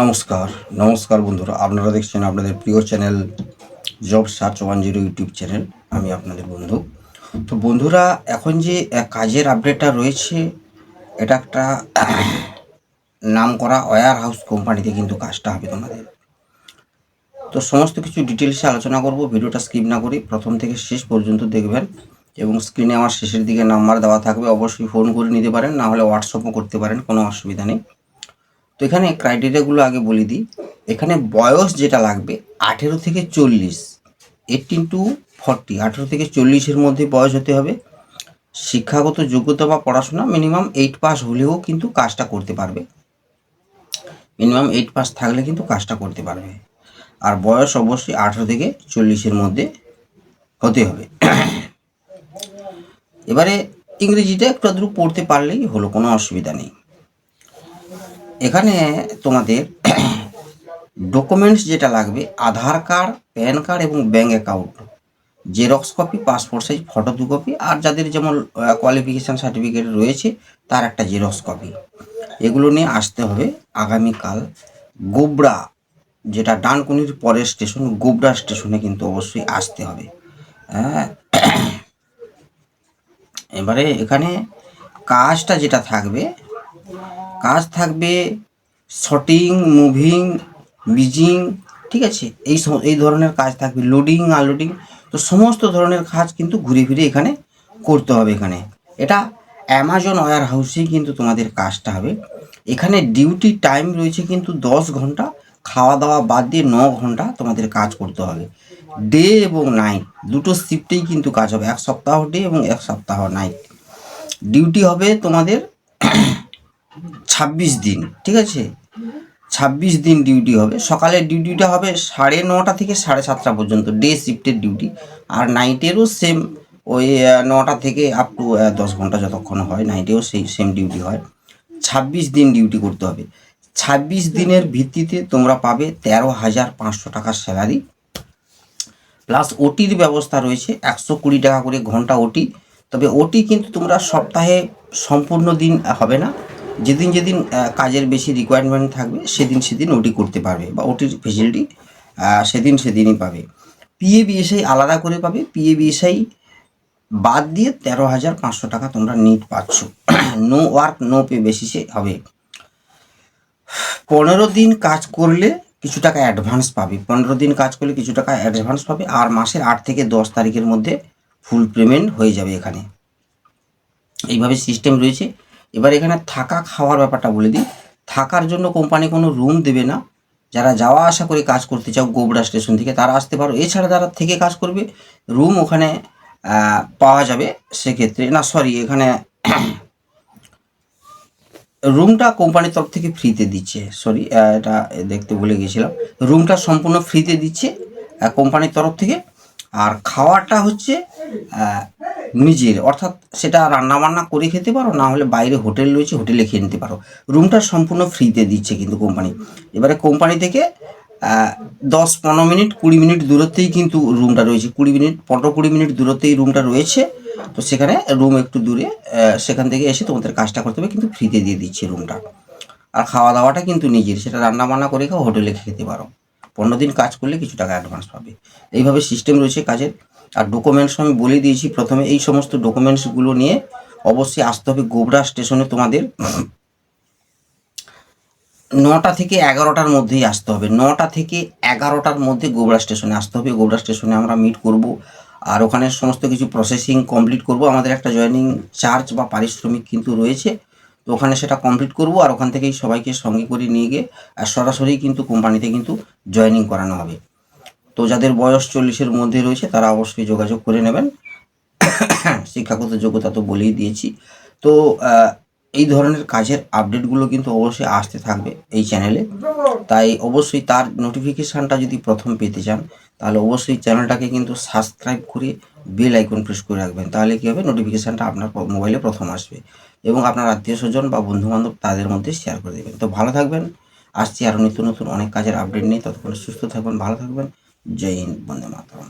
নমস্কার নমস্কার বন্ধুরা। আপনারা দেখছেন আপনাদের প্রিয় channel job search one zero YouTube channel. আমি আপনাদের বন্ধু। তো বন্ধুরা, এখন যে কাজের আপডেটটা রয়েছে, এটা একটা নাম করা ওয়্যার হাউস কোম্পানিতে কিন্তু কাজটা হবে তোমাদের। তো সমস্ত কিছু ডিটেলসে আলোচনা করব, ভিডিওটা স্কিপ না করে প্রথম থেকে শেষ পর্যন্ত দেখবেন। এবং স্ক্রিনে আমার শেষের দিকে নাম্বার দেওয়া থাকবে, অবশ্যই ফোন করে নিতে পারেন, না হলে হোয়াটসঅ্যাপও করতে পারেন, কোনো অসুবিধা নেই। তো এখানে ক্রাইটেরিয়াগুলো আগে বলে দিই। এখানে বয়স যেটা লাগবে, আঠেরো থেকে চল্লিশ। এইটিন টু ফর্টি আঠেরো থেকে চল্লিশের মধ্যে বয়স হতে হবে। শিক্ষাগত যোগ্যতা বা পড়াশোনা মিনিমাম এইট পাস হলেও কিন্তু কাজটা করতে পারবে। মিনিমাম এইট পাস থাকলে কিন্তু কাজটা করতে পারবে। আর বয়স অবশ্যই আঠেরো থেকে চল্লিশের মধ্যে হতে হবে। এবারে ইংরেজিটা একটু আধটু পড়তে পারলেই হলো, কোনো অসুবিধা নেই। এখানে তোমাদের ডকুমেন্টস যেটা লাগবে, আধার কার্ড প্যান কার্ড এবং bank account xerox copy passport size photo দু কপি আর যাদের যেমন কোয়ালিফিকেশান সার্টিফিকেট রয়েছে, তার একটা জেরক্স কপি এগুলো নিয়ে আসতে হবে আগামীকাল। গোবরা, যেটা ডানকুনির পরের স্টেশন গোবরা স্টেশনে কিন্তু অবশ্যই আসতে হবে। হ্যাঁ। এবারে এখানে কাজটা যেটা থাকবে কাজ থাকবে শটিং মুভিং বিজিং ঠিক আছে? এই এই ধরনের কাজ থাকবে লোডিং আনলোডিং তো সমস্ত ধরনের কাজ কিন্তু ঘুরে ফিরে এখানে করতে হবে এখানে। এটা অ্যামাজন ওয়ার হাউসেই কিন্তু তোমাদের কাজটা হবে। এখানে ডিউটি টাইম রয়েছে কিন্তু দশ ঘণ্টা খাওয়া দাওয়া বাদ দিয়ে ন ঘণ্টা তোমাদের কাজ করতে হবে। ডে এবং নাইট দুটো শিফটেই কিন্তু কাজ হবে, এক সপ্তাহ ডে এবং এক সপ্তাহ নাইট ডিউটি হবে তোমাদের ছাব্বিশ দিন, ঠিক আছে? ছাব্বিশ দিন ডিউটি হবে। সকালের ডিউটিটা হবে সাড়ে নটা থেকে সাড়ে সাতটা পর্যন্ত ডে শিফটের ডিউটি আর নাইটেরও সেম ওই নটা থেকে আপ টু দশ ঘণ্টা যতক্ষণ হয় নাইটেও সেই সেম ডিউটি হয়। ছাব্বিশ দিন ডিউটি করতে হবে। ছাব্বিশ দিনের ভিত্তিতে তোমরা পাবে তেরো হাজার পাঁচশো টাকার স্যালারি প্লাস ওটির ব্যবস্থা রয়েছে, একশো কুড়ি টাকা করে ঘণ্টা ওটি তবে ওটি কিন্তু তোমরা সপ্তাহে সম্পূর্ণ দিন হবে না। যেদিন যেদিন কাজের বেশি রিকোয়ারমেন্ট থাকবে, সেদিন সেদিন ওটি করতে পারবে বা ওটির ফেসিলিটি সেদিন সেদিনই পাবে। পিএ বিএসআই আলাদা করে পাবে। পিএ বিএসআই বাদ দিয়ে তেরো হাজার পাঁচশো টাকা তোমরা নিট পাচ্ছ। নো ওয়ার্ক নো পে বেসিসে হবে। পনেরো দিন কাজ করলে কিছু টাকা অ্যাডভান্স পাবে। পনেরো দিন কাজ করলে কিছু টাকা অ্যাডভান্স পাবে আর মাসের আট থেকে দশ তারিখের মধ্যে ফুল পেমেন্ট হয়ে যাবে এখানে। এইভাবে সিস্টেম রয়েছে। এবার এখানে থাকা খাওয়ার ব্যাপারটা বলে দিই। থাকার জন্য কোম্পানি কোনো রুম দেবে না। যারা যাওয়া আসা করে কাজ করতে চাও, গোবরা স্টেশন থেকে তারা আসতে পারো। এছাড়া যারা থেকে কাজ করবে রুম ওখানে পাওয়া যাবে সেক্ষেত্রে। না সরি এখানে রুমটা কোম্পানির তরফ থেকে ফ্রিতে দিচ্ছে। সরি এটা দেখতে ভুলে গেছিলাম রুমটা সম্পূর্ণ ফ্রিতে দিচ্ছে কোম্পানির তরফ থেকে। আর খাওয়াটা হচ্ছে নিজের। অর্থাৎ সেটা রান্না বান্না করে খেতে পারো, না হলে বাইরে হোটেল রয়েছে, হোটেলে খেয়ে নিতে পারো। রুমটা সম্পূর্ণ ফ্রিতে দিচ্ছে কিন্তু কোম্পানি। এবারে কোম্পানি থেকে দশ পনেরো মিনিট, কুড়ি মিনিট দূরত্বেই কিন্তু রুমটা রয়েছে। কুড়ি মিনিট, পনেরো কুড়ি মিনিট দূরত্বেই রুমটা রয়েছে। তো সেখানে রুম একটু দূরে সেখান থেকে এসে তোমাদের কাজটা করতে হবে, কিন্তু ফ্রিতে দিয়ে দিচ্ছে রুমটা। আর খাওয়া দাওয়াটা কিন্তু নিজের, সেটা রান্না বান্না করে খাও, হোটেলে খেতে পারো। পনেরো দিন কাজ করলে কিছু টাকা অ্যাডভান্স পাবে। এইভাবে সিস্টেম রয়েছে কাজের। আর ডকুমেন্টস আমি বলে দিয়েছি, প্রথমে এই সমস্ত ডকুমেন্টসগুলো নিয়ে অবশ্যই আসতে হবে গোবরা স্টেশনে তোমাদের। নটা থেকে এগারোটার মধ্যেই আসতে হবে। নটা থেকে এগারোটার মধ্যে গোবরা স্টেশনে আসতে হবে। গোবরা স্টেশনে আমরা মিট করব। আর ওখানে সমস্ত কিছু প্রসেসিং কমপ্লিট করব। আমাদের একটা জয়েনিং চার্জ বা পারিশ্রমিক কিন্তু রয়েছে। তো ওখানে সেটা কমপ্লিট করব আর ওখান থেকেই সবাইকে সঙ্গে করে নিয়ে গিয়ে আর সরাসরি কিন্তু কোম্পানিতে কিন্তু জয়নিং করানো হবে। তো যাদের বয়স চল্লিশের মধ্যে রয়েছে তারা অবশ্যই যোগাযোগ করে নেবেন। শিক্ষাগত যোগ্যতা তো বলেই দিয়েছি। তো এই ধরনের কাজের আপডেটগুলো কিন্তু অবশ্যই আসতে থাকবে এই চ্যানেলে তাই অবশ্যই তার নোটিফিকেশানটা যদি প্রথম পেতে চান, তাহলে অবশ্যই চ্যানেলটাকে কিন্তু সাবস্ক্রাইব করে বেল আইকন প্রেস করে রাখবেন। তাহলে কী হবে? নোটিফিকেশানটা আপনার মোবাইলে প্রথম আসবে এবং আপনার আত্মীয় স্বজন বা বন্ধুবান্ধব তাদের মধ্যে শেয়ার করে দেবেন। তো ভালো থাকবেন। আসছি আরও নিত্য নতুন অনেক কাজের আপডেট নিয়ে। ততক্ষণ সুস্থ থাকবেন, ভালো থাকবেন। জয় হিন্দ, বন্দে মাতরম।